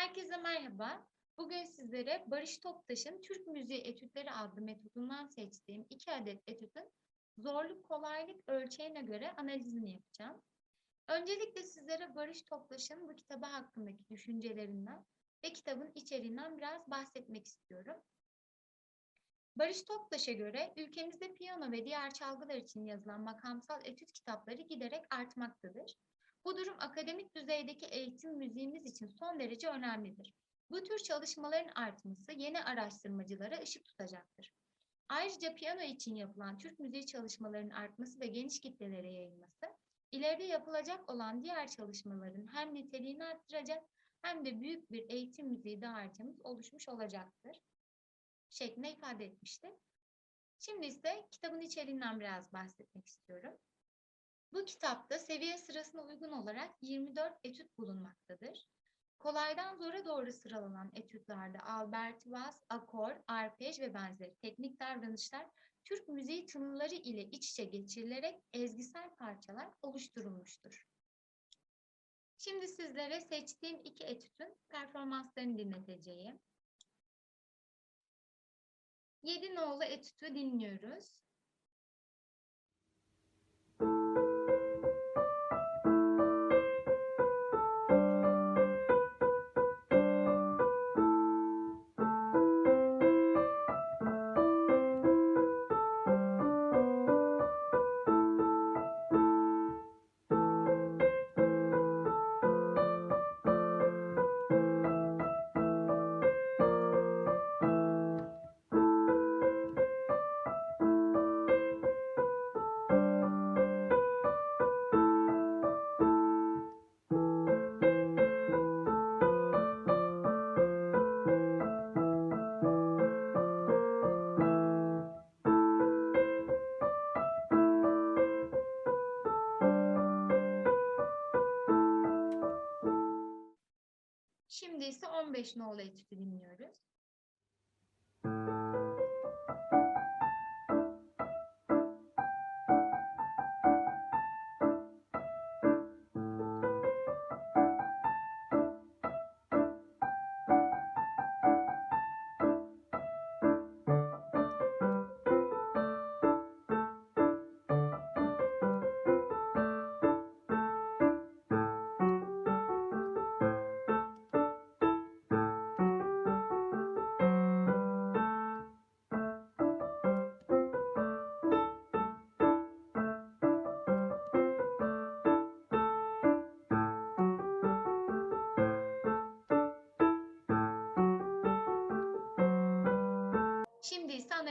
Herkese merhaba. Bugün sizlere Barış Toptaş'ın Türk Müziği Etütleri adlı metodundan seçtiğim iki adet etütün zorluk kolaylık ölçeğine göre analizini yapacağım. Öncelikle sizlere Barış Toptaş'ın bu kitabı hakkındaki düşüncelerinden ve kitabın içeriğinden biraz bahsetmek istiyorum. Barış Toptaş'a göre ülkemizde piyano ve diğer çalgılar için yazılan makamsal etüt kitapları giderek artmaktadır. Bu durum akademik düzeydeki eğitim müziğimiz için son derece önemlidir. Bu tür çalışmaların artması yeni araştırmacılara ışık tutacaktır. Ayrıca piyano için yapılan Türk müziği çalışmalarının artması ve geniş kitlelere yayılması, ileride yapılacak olan diğer çalışmaların hem niteliğini arttıracak hem de büyük bir eğitim müziği dağarcığımız oluşmuş olacaktır. Şeklinde ifade etmişti. Şimdi ise kitabın içeriğinden biraz bahsetmek istiyorum. Bu kitapta seviye sırasına uygun olarak 24 etüt bulunmaktadır. Kolaydan zora doğru sıralanan etütlerde Albertivas, akor, arpej ve benzeri teknik davranışlar Türk müziği tınıları ile iç içe geçirilerek ezgisel parçalar oluşturulmuştur. Şimdi sizlere seçtiğim iki etütün performanslarını dinleteceğim. 7 nolu etütü dinliyoruz. Şimdi ise 15 nolu etütü dinliyoruz.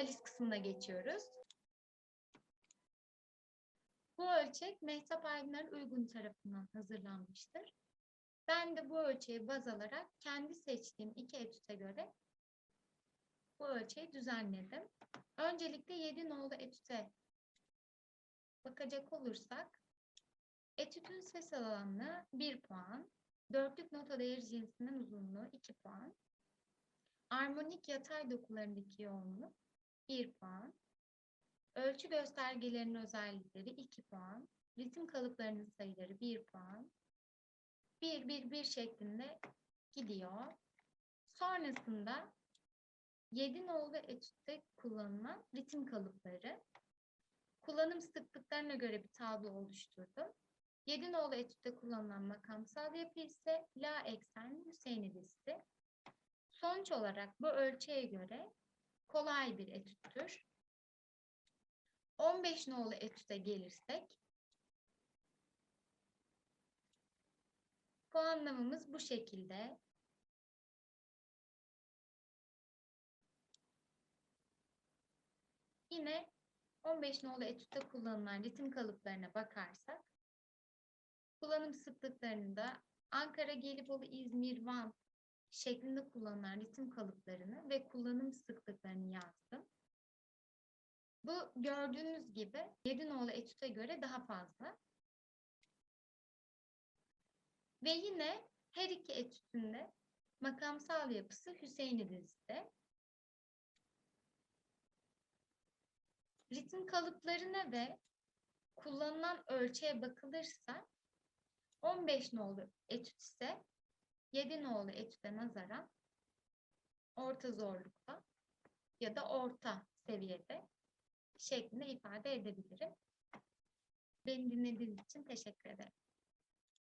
Analiz kısmına geçiyoruz. Bu ölçek Mehtap Aydınlar Uygun tarafından hazırlanmıştır. Ben de bu ölçeği baz alarak kendi seçtiğim iki etüte göre bu ölçeği düzenledim. Öncelikle 7 nolu etüte bakacak olursak etütün ses alanı 1 puan, dörtlük nota değeri cinsinden uzunluğu 2 puan, Armonik yatay dokularındaki yoğunluk 1 puan. Ölçü göstergelerinin özellikleri 2 puan. Ritim kalıplarının sayıları 1 puan. 1 1 1 şeklinde gidiyor. Sonrasında 7 nolu etütte kullanılan ritim kalıpları. Kullanım sıklıklarına göre bir tablo oluşturdum. 7 nolu etütte kullanılan makamsal yapı ise La eksenli Hüseyin'i listi. Sonuç olarak bu ölçeğe göre kolay bir etüttür. 15 nolu etüte gelirsek puanlamamız bu şekilde. Yine 15 nolu etütte kullanılan ritim kalıplarına bakarsak kullanım sıklıklarında Ankara, Gelibolu, İzmir, Van şeklinde kullanılan ritim kalıplarını ve kullanım sıklıklarını yazdım. Bu gördüğünüz gibi 7 nolu etüte göre daha fazla. Ve yine her iki etütünde makamsal yapısı Hüseyin'i dizide. Ritim kalıplarına ve kullanılan ölçüye bakılırsa 15 nolu etüt ise 7 nolu etüde nazaran orta zorlukta ya da orta seviyede şeklinde ifade edebilirim. Beni dinlediğiniz için teşekkür ederim.